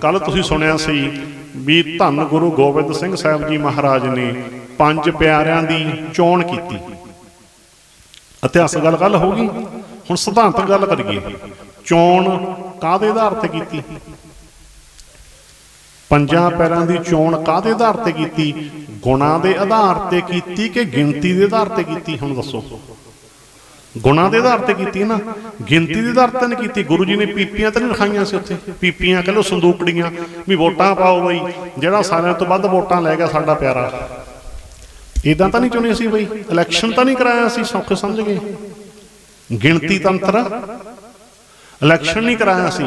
ਕੱਲ ਤੁਸੀਂ ਸੁਣਿਆ ਸੀ ਵੀ ਧੰਨ ਗੁਰੂ ਗੋਬਿੰਦ ਸਿੰਘ ਸਾਹਿਬ ਜੀ ਮਹਾਰਾਜ ਨੇ ਪੰਜ ਪਿਆਰਿਆਂ ਦੀ ਚੋਣ ਕੀਤੀ। ਇਤਿਹਾਸਕ ਗੱਲ ਕੱਲ ਗਈ। ਹੁਣ ਸਿਧਾਂਤਕ ਗੱਲ ਕਰੀਏ। ਚੋਣ ਕਾਦੇ ਆਧਾਰ ਤੇ ਕੀਤੀ? ਪੰਜਾਂ ਪੈਰਾਂ ਦੀ ਚੋਣ ਕਾਦੇ ਆਧਾਰ ਤੇ ਕੀਤੀ? ਗੁਣਾਂ ਦੇ ਆਧਾਰ ਤੇ ਕੀਤੀ ਕਿ ਗਿਣਤੀ ਦੇ ਆਧਾਰ ਤੇ ਕੀਤੀ? ਹੁਣ ਦੱਸੋ। ਗੁਣਾਂ ਦੇ ਆਧਾਰ ਤੇ ਕੀਤੀ ਨਾ, ਗਿਣਤੀ ਦੇ ਆਧਾਰ ਤੇ ਨਹੀਂ ਕੀਤੀ। ਗੁਰੂ ਜੀ ਨੇ ਪੀਪੀਆਂ ਤਾਂ ਨਹੀਂ ਰਖਾਈਆਂ ਸੀ ਉੱਥੇ। ਪੀਪੀਆਂ ਕਹਿੰਦੇ ਸੰਦੂਕੜੀਆਂ, ਵੀ ਵੋਟਾਂ ਪਾਓ ਬਈ, ਜਿਹੜਾ ਸਾਰਿਆਂ ਤੋਂ ਵੱਧ ਵੋਟਾਂ ਲੈ ਗਿਆ ਸਾਡਾ ਪਿਆਰਾ। ਇਦਾਂ ਤਾਂ ਨਹੀਂ ਚੁਣੇ ਸੀ ਬਈ ਇਲੈਕਸ਼ਨ ਤਾਂ ਨਹੀਂ ਕਰਾਇਆ ਸੀ, ਸੌਖੇ ਸਮਝ ਗਏ। ਗਿਣਤੀ ਤੰਤਰ ਇਲੈਕਸ਼ਨ ਨਹੀਂ ਕਰਾਇਆ ਸੀ।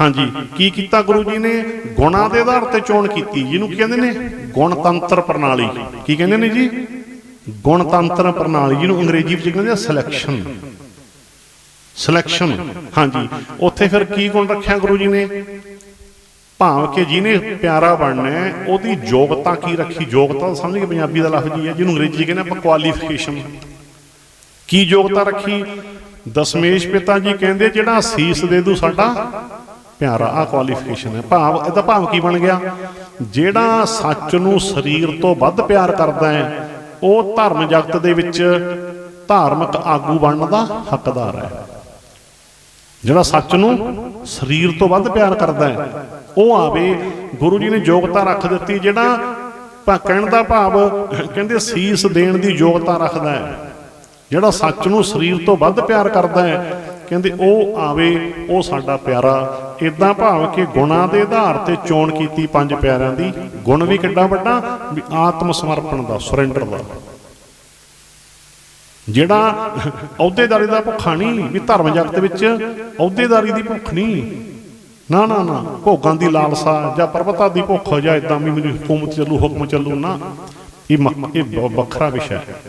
ਹਾਂਜੀ, ਕੀ ਕੀਤਾ ਗੁਰੂ ਜੀ ਨੇ? ਗੁਣਾਂ ਦੇ ਆਧਾਰ ਤੇ ਚੋਣ ਕੀਤੀ, ਜਿਹਨੂੰ ਕਹਿੰਦੇ ਨੇ ਗੁਣਤੰਤਰ ਪ੍ਰਣਾਲੀ। ਕੀ ਕਹਿੰਦੇ ਨੇ ਜੀ? ਗੁਣਤੰਤਰ ਪ੍ਰਣਾਲੀ ਜਿਹਨੂੰ ਅੰਗਰੇਜ਼ੀ ਵਿੱਚ ਕਹਿੰਦੇ ਆ ਸਿਲੈਕਸ਼ਨ ਸਿਲੈਕਸ਼ਨ ਹਾਂਜੀ। ਉੱਥੇ ਫਿਰ ਕੀ ਗੁਣ ਰੱਖਿਆ ਗੁਰੂ ਜੀ ਨੇ? ਭਾਵ ਕਿ ਜਿਹਨੇ ਪਿਆਰਾ ਬਣਨਾ ਉਹਦੀ ਯੋਗਤਾ ਕੀ ਰੱਖੀ? ਯੋਗਤਾ ਸਮਝ ਕੇ ਪੰਜਾਬੀ ਦਾ ਲਫ਼ਜ਼ ਹੀ ਹੈ, ਜਿਹਨੂੰ ਅੰਗਰੇਜ਼ੀ 'ਚ ਕਹਿੰਦੇ ਆਪਾਂ ਕੁਆਲੀਫਿਕੇਸ਼ਨ ਕੀ ਯੋਗਤਾ ਰੱਖੀ? ਦਸ਼ਮੇਸ਼ ਪਿਤਾ ਜੀ ਕਹਿੰਦੇ, ਜਿਹੜਾ ਸੀਸ ਦੇ ਦੂ ਸਾਡਾ ਪਿਆਰਾ। ਆ ਕੁਆਲੀਫਿਕੇਸ਼ਨ ਹੈ। ਭਾਵ, ਇਹਦਾ ਭਾਵ ਕੀ ਬਣ ਗਿਆ? ਜਿਹੜਾ ਸੱਚ ਨੂੰ ਸਰੀਰ ਤੋਂ ਵੱਧ ਪਿਆਰ ਕਰਦਾ ਹੈ ਉਹ ਧਰਮ ਜਗਤ ਦੇ ਵਿੱਚ ਧਾਰਮਿਕ ਆਗੂ ਬਣਨ ਦਾ ਹੱਕਦਾਰ ਹੈ। ਜਿਹੜਾ ਸੱਚ ਨੂੰ ਸਰੀਰ ਤੋਂ ਵੱਧ ਪਿਆਰ ਕਰਦਾ ਹੈ, ਉਹ ਆਵੇ, ਗੁਰੂ ਜੀ ਨੇ ਯੋਗਤਾ ਰੱਖ ਦਿੱਤੀ, ਜਿਹੜਾ ਭਾ ਕਹਿਣ ਦਾ ਭਾਵ, ਕਹਿੰਦੇ ਸੀਸ ਦੇਣ ਦੀ ਯੋਗਤਾ ਰੱਖਦਾ ਹੈ। ਜਿਹੜਾ ਸੱਚ ਨੂੰ ਸਰੀਰ ਤੋਂ ਵੱਧ ਪਿਆਰ ਕਰਦਾ ਹੈ, ਕਹਿੰਦੇ ਉਹ ਆਵੇ, ਉਹ ਸਾਡਾ ਪਿਆਰਾ ਇਦਾਂ ਭਾਵ ਕਿ ਗੁਣਾਂ ਦੇ ਆਧਾਰ ਤੇ ਚੋਣ ਕੀਤੀ ਪੰਜ ਪਿਆਰਿਆਂ ਦੀ। ਗੁਣ ਵੀ ਕਿੱਡਾ ਵੱਡਾ, ਵੀ ਆਤਮ ਸਮਰਪਣ ਦਾ ਸਰੈਂਡਰ ਦਾ। ਜਿਹੜਾ ਅਹੁਦੇਦਾਰੀ ਦਾ ਭੁੱਖਾ ਨਹੀਂ, ਵੀ ਧਰਮ ਜਗਤ ਵਿੱਚ ਅਹੁਦੇਦਾਰੀ ਦੀ ਭੁੱਖ ਨਹੀਂ। ਨਾ ਨਾ ਨਾ, ਭੋਗਾਂ ਦੀ ਲਾਲਸਾ ਜਾਂ ਪਰਬਤਾਂ ਦੀ ਭੁੱਖ ਜਾਂ ਇਦਾਂ ਵੀ ਮੇਰੀ ਹਕੂਮਤ ਚੱਲੂ, ਹੁਕਮ ਚੱਲੂ, ਨਾ। ਇਹ ਮ- ਇਹ ਵੱਖਰਾ ਵਿਸ਼ਾ ਹੈ।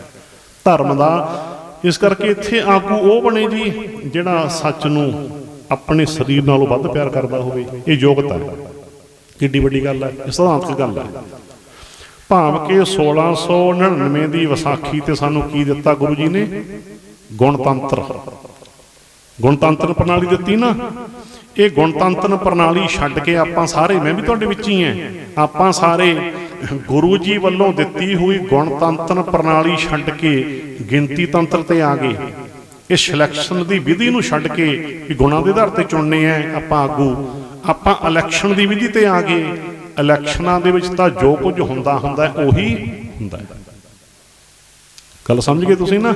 ਧਰਮ ਦਾ, ਇਸ ਕਰਕੇ ਇੱਥੇ ਆਗੂ ਉਹ ਬਣੇ ਜੀ, ਜਿਹੜਾ ਸੱਚ ਨੂੰ ਆਪਣੇ ਸਰੀਰ ਨਾਲੋਂ ਵੱਧ ਪਿਆਰ ਕਰਦਾ ਹੋਵੇ, ਇਹ ਯੋਗਤਾ ਹੈ। ਕਿੱਡੀ ਵੱਡੀ ਗੱਲ ਹੈ, ਇਹ ਸਿਧਾਂਤਕ ਗੱਲ ਹੈ। ਭਾਵ ਕਿ 1699 ਦੀ ਵਿਸਾਖੀ ਤੇ ਸਾਨੂੰ ਕੀ ਦਿੱਤਾ ਗੁਰੂ ਜੀ ਨੇ? ਗੁਣਤੰਤਰ। ਗੁਣਤੰਤਰ ਪ੍ਰਣਾਲੀ ਦਿੱਤੀ ਨਾ। ਇਹ ਗੁਣਤੰਤਰ ਪ੍ਰਣਾਲੀ ਛੱਡ ਕੇ ਆਪਾਂ ਸਾਰੇ, ਮੈਂ ਵੀ ਤੁਹਾਡੇ ਵਿੱਚ ਹੀ ਹਾਂ, ਆਪਾਂ ਸਾਰੇ ਗੁਰੂ ਜੀ ਵੱਲੋਂ ਦਿੱਤੀ ਹੋਈ ਗੁਣਤੰਤਰ ਪ੍ਰਣਾਲੀ ਛੱਡ ਕੇ ਗਿਣਤੀ ਤੰਤਰ ਤੇ ਆ ਗਏ। ਇਹ ਸਿਲੈਕਸ਼ਨ ਦੀ ਵਿਧੀ ਨੂੰ ਛੱਡ ਕੇ ਵੀ ਗੁਣਾਂ ਦੇ ਆਧਾਰ ਤੇ ਚੁਣਨੇ ਆ, ਆਪਾਂ ਆਗੂ। ਆਪਾਂ ਇਲੈਕਸ਼ਨ ਦੀ ਵਿਧੀ ਤੇ ਆ ਗਏ। ਇਲੈਕਸ਼ਨਾਂ ਦੇ ਵਿੱਚ ਤਾਂ ਜੋ ਕੁਝ ਹੁੰਦਾ ਹੁੰਦਾ, ਉਹੀ ਹੁੰਦਾ। ਹੈ ਗੱਲ ਸਮਝ ਗਏ ਤੁਸੀਂ ਨਾ?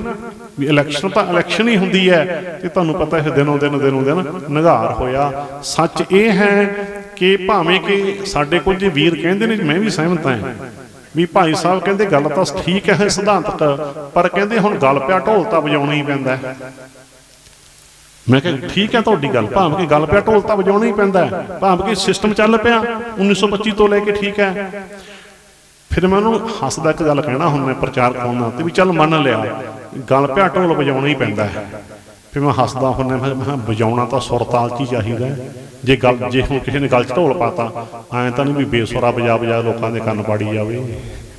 ਵੀ ਇਲੈਕਸ਼ਨ ਤਾਂ ਇਲੈਕਸ਼ਨ ਹੀ ਹੁੰਦੀ ਹੈ ਤੇ ਤੁਹਾਨੂੰ ਪਤਾ ਹੈ ਦਿਨੋਂ ਦਿਨ ਦਿਨੋਂ ਦਿਨ ਨਿਗਾਰ ਹੋਇਆ। ਸੱਚ ਇਹ ਹੈ ਕਿ ਭਾਵੇਂ ਕਿ ਸਾਡੇ ਕੋਲ ਜੇ ਵੀਰ ਕਹਿੰਦੇ ਨੇ, ਮੈਂ ਵੀ ਸਹਿਮਤ ਹਾਂ। ਵੀ ਭਾਈ ਸਾਹਿਬ ਕਹਿੰਦੇ ਗੱਲ ਤਾਂ ਠੀਕ ਹੈ ਸਿਧਾਂਤਕ, ਪਰ ਕਹਿੰਦੇ ਹੁਣ ਗੱਲ ਪਿਆ ਢੋਲ ਤਾਂ ਵਜਾਉਣਾ ਹੀ ਪੈਂਦਾ ਮੈਂ ਕਿਹਾ ਠੀਕ ਹੈ ਤੁਹਾਡੀ ਗੱਲ, ਭਾਵੇਂ ਕਿ ਗੱਲ ਪਿਆ ਢੋਲ ਤਾਂ ਵਜਾਉਣਾ ਹੀ ਪੈਂਦਾ ਭਾਵੇਂ ਕਿ ਸਿਸਟਮ ਚੱਲ ਪਿਆ 1925 ਤੋਂ ਲੈ ਕੇ ਠੀਕ ਹੈ। ਫਿਰ ਮੈਂ ਉਹਨੂੰ ਹੱਸਦਾ ਇੱਕ ਗੱਲ ਕਹਿਣਾ ਹੁਣ ਮੈਂ ਪ੍ਰਚਾਰ ਕਰਨਾ ਤੇ ਵੀ ਚੱਲ ਮੰਨ ਲਿਆ, ਗੱਲ ਪਿਆ ਢੋਲ ਵਜਾਉਣਾ ਹੀ ਪੈਂਦਾ ਹੈ। ਫਿਰ ਮੈਂ ਹੱਸਦਾ ਹੁੰਦਾ ਮੈਂ ਮੈਂ ਕਿਹਾ, ਵਜਾਉਣਾ ਤਾਂ ਸੁਰ ਤਾਲ 'ਚ ਹੀ ਚਾਹੀਦਾ ਜੇ ਗੱਲ ਜੇ ਹੁਣ ਕਿਸੇ ਨੇ ਗੱਲ 'ਚ ਢੋਲ ਪਾਤਾ, ਐਂ ਤਾਂ ਨਹੀਂ ਵੀ ਬੇਸੁਰਾ ਵਜਾ ਵਜਾ ਲੋਕਾਂ ਦੇ ਕੰਨ ਪਾੜੀ ਜਾਵੇ। ਮੈਂ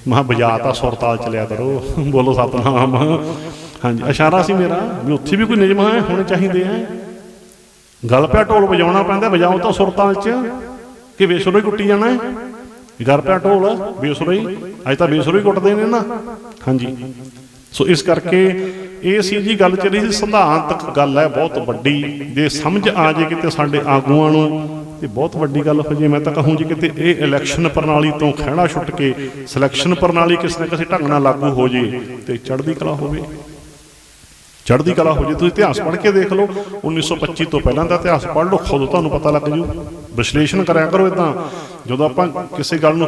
ਕਿਹਾ, ਵਜਾ ਤਾਂ ਸੁਰ ਤਾਲ ਚ ਲਿਆ ਕਰੋ। ਬੋਲੋ ਸਤਨਾਮ। ਹਾਂਜੀ, ਇਸ਼ਾਰਾ ਸੀ ਮੇਰਾ ਵੀ ਉੱਥੇ ਵੀ ਕੋਈ ਨਿਯਮ ਹੈ, ਹੋਣੇ ਚਾਹੀਦੇ ਆ ਗੱਲ ਪਿਆ ਢੋਲ ਵਜਾਉਣਾ ਪੈਂਦਾ, ਵਜਾਓ ਤਾਂ ਸੁਰ ਤਾਲ ਚ, ਕਿ ਬੇਸੁਰਾ ਹੀ ਕੁੱਟੀ ਜਾਣਾ ਹੈ। ਗੱਲ ਪਿਆ ਢੋਲ, ਬੇਸੁਰਾ ਹੀ, ਅੱਜ ਤਾਂ ਬੇਸੁਰਾ ਹੀ ਕੁੱਟਦੇ ਨੇ ਨਾ। ਹਾਂਜੀ। ਸੋ ਇਸ ਕਰਕੇ ਇਹ ਸੀ ਜੀ ਗੱਲ ਚੱਲੀ ਸੀ ਸਿਧਾਂਤਕ ਗੱਲ ਹੈ, ਬਹੁਤ ਵੱਡੀ। ਜੇ ਸਮਝ ਆ ਜੇ ਕਿਤੇ ਸਾਡੇ ਆਗੂਆਂ ਨੂੰ, ਤੇ ਬਹੁਤ ਵੱਡੀ ਗੱਲ ਹੋ ਜੇ, ਮੈਂ ਤਾਂ ਕਹੂੰ ਜੀ ਕਿਤੇ ਇਹ ਇਲੈਕਸ਼ਨ ਪ੍ਰਣਾਲੀ ਤੋਂ ਖਹਿੜਾ ਛੁੱਟ ਕੇ ਸਿਲੈਕਸ਼ਨ ਪ੍ਰਣਾਲੀ ਕਿਸੇ ਨਾ ਕਿਸੇ ਢੰਗ ਨਾਲ ਲਾਗੂ ਹੋ ਜੇ, ਤੇ ਚੜ੍ਹਦੀ ਕਲਾ ਹੋਵੇ। ਚੜ੍ਹਦੀ ਕਲਾ ਹੋ ਜੇ, ਤੁਸੀਂ ਇਤਿਹਾਸ ਪੜ੍ਹ ਕੇ ਦੇਖ ਲਓ। 1925 ਤੋਂ ਪਹਿਲਾਂ ਦਾ ਇਤਿਹਾਸ ਪੜ੍ਹ ਲਓ, ਖੁਦ ਤੁਹਾਨੂੰ ਪਤਾ ਲੱਗ ਜੂ। ਵਿਸ਼ਲੇਸ਼ਣ ਕਰਿਆ ਕਰੋ ਇਦਾਂ ਜਦੋਂ ਆਪਾਂ ਕਿਸੇ ਗੱਲ ਨੂੰ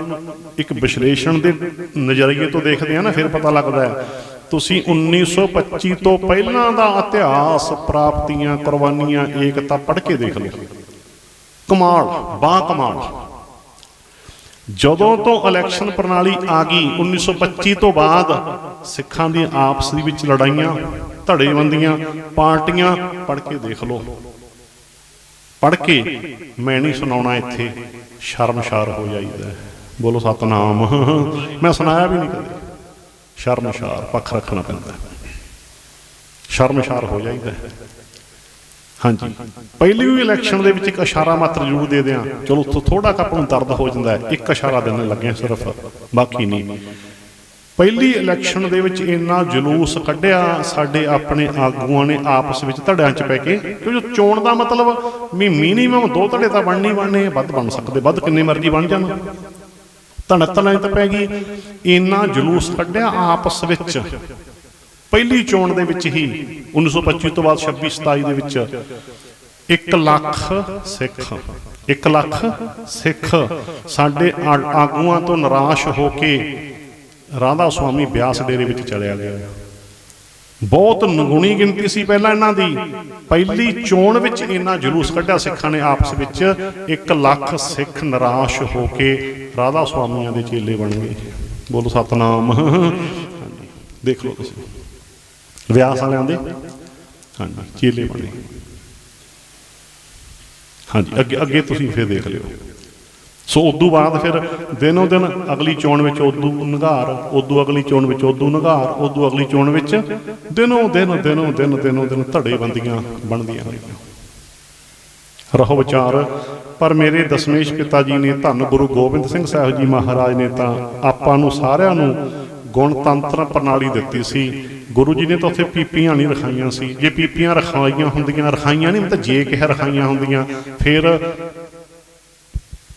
ਇੱਕ ਵਿਸ਼ਲੇਸ਼ਣ ਦੇ ਨਜ਼ਰੀਏ ਤੋਂ ਦੇਖਦੇ ਆ ਨਾ, ਫਿਰ ਪਤਾ ਲੱਗਦਾ ਹੈ। ਤੁਸੀਂ 1925 ਤੋਂ ਪਹਿਲਾਂ ਦਾ ਇਤਿਹਾਸ ਪ੍ਰਾਪਤੀਆਂ ਕੁਰਬਾਨੀਆਂ ਏਕਤਾ ਪੜ੍ਹ ਕੇ ਦੇਖ ਲਓ ਕਮਾਲ, ਬਾ ਕਮਾਲ। ਜਦੋਂ ਤੋਂ ਇਲੈਕਸ਼ਨ ਪ੍ਰਣਾਲੀ ਆ ਗਈ 1925 ਤੋਂ ਬਾਅਦ ਸਿੱਖਾਂ ਦੀ ਆਪਸ ਦੇ ਵਿੱਚ ਲੜਾਈਆਂ, ਧੜੇਬੰਦੀਆਂ, ਪਾਰਟੀਆਂ ਪੜ੍ਹ ਕੇ ਦੇਖ ਲਓ। ਪੜ੍ਹ ਕੇ ਮੈਂ ਨਹੀਂ ਸੁਣਾਉਣਾ ਇੱਥੇ ਸ਼ਰਮਸ਼ਾਰ ਹੋ ਜਾਈਦਾ। ਬੋਲੋ ਸਤਨਾਮ। ਮੈਂ ਸੁਣਾਇਆ ਵੀ ਨਹੀਂ ਕਦੇ। ਸ਼ਰਮਸ਼ਾਰ, ਪੱਖ ਰੱਖਣਾ ਪੈਂਦਾ ਸ਼ਰਮਸ਼ਾਰ ਹੋ ਜਾਈਦਾ ਹਾਂਜੀ। ਪਹਿਲੀ ਵੀ ਇਲੈਕਸ਼ਨ ਦੇ ਵਿੱਚ ਇੱਕ ਇਸ਼ਾਰਾ ਮਾਤਰ ਜ਼ਰੂਰ ਦੇ ਦਿਆਂ। ਚਲੋ, ਉੱਥੋਂ ਥੋੜਾ ਕ ਆਪਾਂ ਨੂੰ ਦਰਦ ਹੋ ਜਾਂਦਾ ਇੱਕ ਇਸ਼ਾਰਾ ਦੇਣ ਲੱਗੇ ਸਿਰਫ। ਬਾਕੀ ਨਹੀਂ। ਪਹਿਲੀ ਇਲੈਕਸ਼ਨ ਦੇ ਵਿੱਚ ਇੰਨਾ ਜਲੂਸ ਕੱਢਿਆ, ਸਾਡੇ ਆਪਣੇ ਆਗੂਆਂ ਨੇ ਆਪਸ ਵਿੱਚ ਧੜਿਆਂ 'ਚ ਪੈ ਕੇ। ਕਿਉਂਕਿ ਚੋਣ ਦਾ ਮਤਲਬ ਵੀ ਮਿਨੀਮਮ ਦੋ ਧੜੇ ਤਾਂ ਬਣਨੀ ਬਣਨੇ ਵੱਧ ਬਣ ਸਕਦੇ, ਵੱਧ ਕਿੰਨੇ ਮਰਜ਼ੀ ਬਣ ਜਾਣ। ਧੜਤਲਾਂ 'ਚ ਪੈ ਗਈ ਇੰਨਾ ਜਲੂਸ ਕੱਢਿਆ ਆਪਸ ਵਿੱਚ। ਪਹਿਲੀ ਚੋਣ ਦੇ ਵਿੱਚ ਹੀ 1925 ਤੋਂ ਬਾਅਦ 26 27 ਦੇ ਵਿੱਚ 1 ਲੱਖ ਸਿੱਖ 1 ਲੱਖ ਸਿੱਖ ਸਾਡੇ ਆਗੂਆਂ ਤੋਂ ਨਿਰਾਸ਼ ਹੋ ਕੇ ਰਾਧਾ ਸੁਆਮੀ ਬਿਆਸ ਡੇਰੇ ਵਿੱਚ ਚਲਿਆ ਗਿਆ। ਬਹੁਤ ਨਗੁਣੀ ਗਿਣਤੀ ਸੀ ਪਹਿਲਾਂ ਇਹਨਾਂ ਦੀ। ਪਹਿਲੀ ਚੋਣ ਵਿੱਚ ਇੰਨਾ ਜਲੂਸ ਕੱਢਿਆ ਸਿੱਖਾਂ ਨੇ ਆਪਸ ਵਿੱਚ। 1 ਲੱਖ ਸਿੱਖ ਨਿਰਾਸ਼ ਹੋ ਕੇ ਰਾਧਾ ਸੁਆਮੀਆਂ ਦੇ ਚੇਲੇ ਬਣ ਗਏ। ਬੋਲੋ ਸਤਨਾਮ। ਦੇਖ ਲਓ ਤੁਸੀਂ। ਵਿਆਸ ਵਾਲਿਆਂ ਦੇ ਹਾਂਜੀ, ਚੇਲੇ ਬਣੇ। ਹਾਂਜੀ, ਅੱਗੇ ਅੱਗੇ ਤੁਸੀਂ ਫਿਰ ਦੇਖ ਲਿਓ। ਸੋ ਉਦੋਂ ਬਾਅਦ ਫਿਰ ਦਿਨੋਂ ਦਿਨ ਅਗਲੀ ਚੋਣ ਵਿੱਚ ਉਦੋਂ ਨਗਾਰ ਉਦੋਂ ਅਗਲੀ ਚੋਣ ਵਿੱਚ ਉਦੋਂ ਨਗਾਰ ਉਦੋਂ ਅਗਲੀ ਚੋਣ ਵਿੱਚ ਦਿਨੋਂ ਦਿਨ ਦਿਨੋਂ ਦਿਨ ਦਿਨੋਂ ਦਿਨ ਧੜੇ ਬੰਦੀਆਂ ਬਣਦੀਆਂ ਰਹੀਆਂ ਰਹੋ ਵਿਚਾਰ, ਪਰ ਮੇਰੇ ਦਸ਼ਮੇਸ਼ ਪਿਤਾ ਜੀ ਨੇ ਧੰਨ ਗੁਰੂ ਗੋਬਿੰਦ ਸਿੰਘ ਸਾਹਿਬ ਜੀ ਮਹਾਰਾਜ ਨੇ ਤਾਂ ਆਪਾਂ ਨੂੰ ਸਾਰਿਆਂ ਨੂੰ ਗੁਣਤੰਤਰ ਪ੍ਰਣਾਲੀ ਦਿੱਤੀ ਸੀ। ਗੁਰੂ ਜੀ ਨੇ ਤਾਂ ਉੱਥੇ ਪੀਪੀਆਂ ਨਹੀਂ ਰਖਾਈਆਂ ਸੀ। ਜੇ ਪੀਪੀਆਂ ਰਖਾਈਆਂ ਹੁੰਦੀਆਂ, ਰਖਾਈਆਂ ਨਹੀਂ ਤਾਂ ਜੇ ਕਿਹ ਰਖਾਈਆਂ ਹੁੰਦੀਆਂ। ਫਿਰ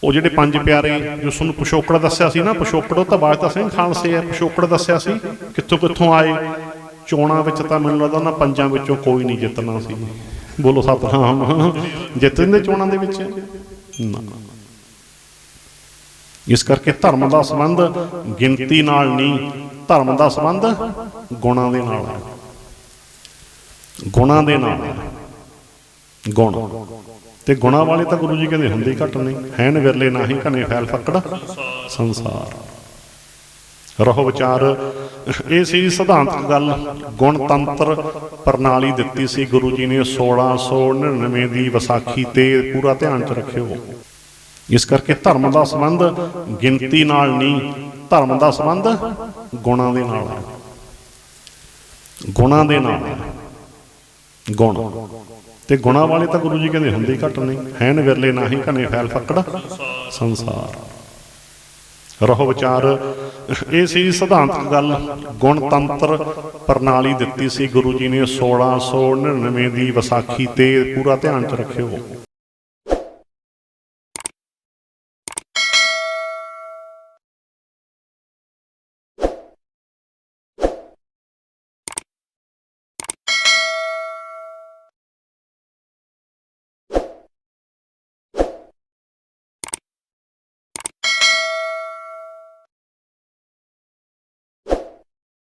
ਉਹ ਜਿਹੜੇ ਪੰਜ ਪਿਆਰੇ ਜੋ ਤੁਹਾਨੂੰ ਪਿਛੋਕੜ ਦੱਸਿਆ ਸੀ ਨਾ, ਪਿਛੋਕੜ ਉਹ ਤਾਂ ਬਾਜਤਾ ਸਿੰਘ ਖਾਲਸੇ ਆ ਪਿਛੋਕੜ ਦੱਸਿਆ ਸੀ, ਕਿੱਥੋਂ ਕਿੱਥੋਂ ਆਏ, ਚੋਣਾਂ ਵਿੱਚ ਤਾਂ ਮੈਨੂੰ ਲੱਗਦਾ ਉਹਨਾਂ ਪੰਜਾਂ ਵਿੱਚੋਂ ਕੋਈ ਨਹੀਂ ਜਿੱਤਣਾ ਸੀ। ਬੋਲੋ ਸਤਨਾਮ ਜਿੱਤਦੇ ਚੋਣਾਂ ਦੇ ਵਿੱਚ? ਨਾ। ਇਸ ਕਰਕੇ ਧਰਮ ਦਾ ਸੰਬੰਧ ਗਿਣਤੀ ਨਾਲ ਨਹੀਂ, ਧਰਮ ਦਾ ਸੰਬੰਧ ਗੁਣਾਂ ਦੇ ਨਾਲ ਹੈ। ਗੁਣਾਂ ਦੇ ਨਾਲ ਗੁਣ। ਤੇ ਗੁਣਾਂ ਵਾਲੇ ਤਾਂ ਗੁਰੂ ਜੀ ਕਹਿੰਦੇ ਹੁੰਦੇ ਹੀ ਘੱਟ ਨੇ ਹੈਨ ਵਿਰਲੇ ਨਾਹੀ ਘਨੇ ਫੈਲ ਫੱਕੜ। ਸੰਸਾਰ। ਰਹੋ ਵਿਚਾਰ। ਇਹ ਸੀ ਸਿਧਾਂਤ ਗੱਲ ਗੁਣਤੰਤਰ ਪ੍ਰਣਾਲੀ ਦਿੱਤੀ ਸੀ ਗੁਰੂ ਜੀ ਨੇ 1699 ਦੀ ਵਿਸਾਖੀ ਤੇ ਪੂਰਾ ਧਿਆਨ ਚ ਰੱਖਿਓ। ਇਸ ਕਰਕੇ ਧਰਮ ਦਾ ਸੰਬੰਧ ਗਿਣਤੀ ਨਾਲ ਨਹੀਂ, ਧਰਮ ਦਾ ਸੰਬੰਧ ਗੁਣਾਂ ਦੇ ਨਾਲ ਹੈ ਗੁਣਾਂ ਦੇ ਨਾਲ ਹੈ ਗੁਣ। ਤੇ ਗੁਣਾਂ ਵਾਲੇ ਤਾਂ ਗੁਰੂ ਜੀ ਕਹਿੰਦੇ ਹੁੰਦੇ ਹੀ ਘੱਟ ਨਹੀਂ ਹੈਨ ਵਿਰਲੇ ਨਾਹੀ ਘਨੇ ਫੈਲ ਫੱਕੜ। ਸੰਸਾਰ। ਰਹੋ ਵਿਚਾਰ। ਇਹ ਸੀ ਸਿਧਾਂਤਕ ਗੱਲ। ਗੁਣਤੰਤਰ ਪ੍ਰਣਾਲੀ ਦਿੱਤੀ ਸੀ ਗੁਰੂ ਜੀ ਨੇ 1699 ਦੀ ਵਿਸਾਖੀ ਤੇ ਪੂਰਾ ਧਿਆਨ ਚ ਰੱਖਿਓ।